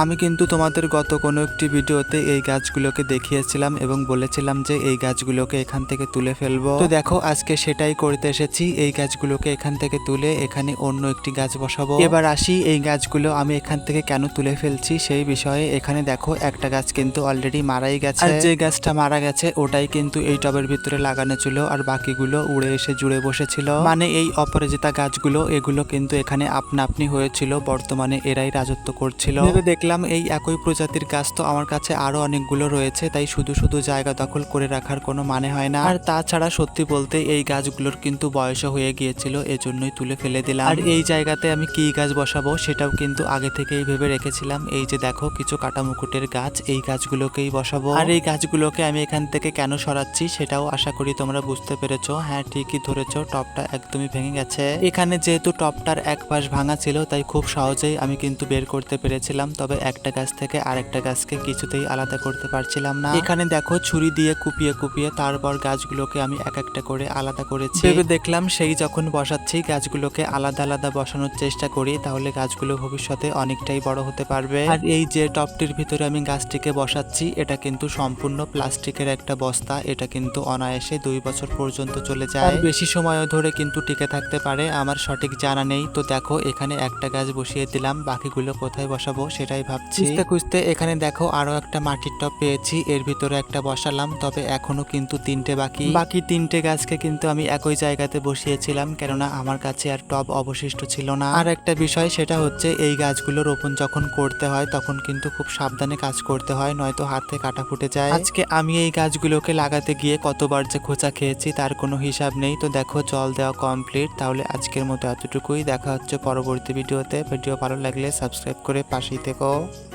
আমি কিন্তু তোমাদের গত কোনো একটি ভিডিওতে এই গাছগুলোকে দেখিয়েছিলাম এবং বলেছিলাম যে এই গাছগুলোকে এখান থেকে তুলে ফেলব। তো দেখো, আজকে সেটাই করতে এসেছি। এই গাছগুলোকে এখান থেকে তুলে এখানে অন্য একটি গাছ বসাবো। এবার আসি, এই গাছগুলো আমি এখান থেকে কেন তুলে ফেলছি সেই বিষয়ে। এখানে দেখো, একটা গাছ কিন্তু অলরেডি মারাই গেছে। আর যে গাছটা মারা গেছে, ওটাই কিন্তু এই টবের ভিতরে লাগানো ছিল আর বাকিগুলো উড়ে এসে জুড়ে বসেছিল। মানে এই অপরাজিতা গাছগুলো, এগুলো কিন্তু এখানে আপনা আপনি হয়েছিল, বর্তমানে এরাই রাজত্ব করছিল। দেখলাম এই একই প্রজাতির গাছ তো আমার কাছে আরও অনেকগুলো রয়েছে, তাই শুধু শুধু জায়গা দখল করে রাখার কোনো মানে হয় না। আর তাছাড়া সত্যি বলতে এই গাছগুলোর কিন্তু বয়সও হয়ে গিয়েছিল, এজন্যই তুলে ফেলে দিলাম। আর এই জায়গাতে আমি কি গাছ বসাবো সেটাও কিন্তু আগে থেকেই ভেবে রেখেছিলাম। এই যে দেখো কিছু কাটা মুকুটের গাছ, এই গাছগুলোকেই বসাবো। আর এই গাছগুলোকে আমি এখান থেকে কেন সরাচ্ছি সেটাও আশা করি তোমরা বুঝতে পেরেছ। হ্যাঁ ঠিকই ধরেছো, টপটা একদমই ভেঙে গেছে। এখানে যেহেতু টপটার এক পাশ ভাঙা ছিল, তাই খুব সহজেই আমি কিন্তু বের করতে পেরেছিলাম। তবে একটা গাছ থেকে আরেকটা গাছকে কিছুতেই আলাদা করতে পারছিলাম না। এখানে দেখো ছুরি দিয়ে কুপিয়ে কুপিয়ে তারপর গাছগুলোকে আমি এক একটা করে আলাদা করেছি। ভেবে দেখলাম সেই যখন বসাচ্ছি, গাছগুলোকে আলাদা আলাদা বসানোর চেষ্টা করি, তাহলে গাছগুলো ভবিষ্যতে অনেকটাই বড় হতে পারবে। আর এই যে টপটির ভিতরে আমি গাছটিকে বসাচ্ছি, এটা কিন্তু সম্পূর্ণ প্লাস্টিকের একটা বস্তা। এটা কিন্তু অনায়াসে দুই বছর পর্যন্ত চলে যায়। বেশি সময়ও ধরে কিন্তু টিকে থাকতে পারে, আমার সঠিক জানা নেই। তো দেখো, এখানে একটা গাছ বসিয়ে দিলাম, বাকিগুলো কোথায় বসাবো সেটাই ভাবছি খুঁজতে খুঁজতে এখানে দেখো আরও একটা মাটির টব পেয়েছি। এর ভিতরে একটা বসালাম তবে এখনও কিন্তু তিনটে বাকি। বাকি তিনটে গাছকে কিন্তু আমি একই জায়গাতে বসিয়েছিলাম কেননা আমার কাছে আর টব অবশিষ্ট ছিল না। আর একটা বিষয় সেটা হচ্ছে এই গাছগুলো রোপণ যখন করতে হয় তখন কিন্তু খুব সাবধানে কাজ করতে হয় নয়তো হাতে কাটা ফুটে যায়। আজকে আমি এই গাছগুলোকে লাগাতে গিয়ে কতবার যে খোঁচা খেয়েছি তার কোনো হিসাব নেই। তো দেখো জল দেওয়া কমপ্লিট তাহলে আজকের মতো এতটুকুই। দেখা হচ্ছে পরবর্তী ভিডিওতে। ভিডিও ভালো লাগলে সাবস্ক্রাইব করে পাশেই থেকো। 주세요.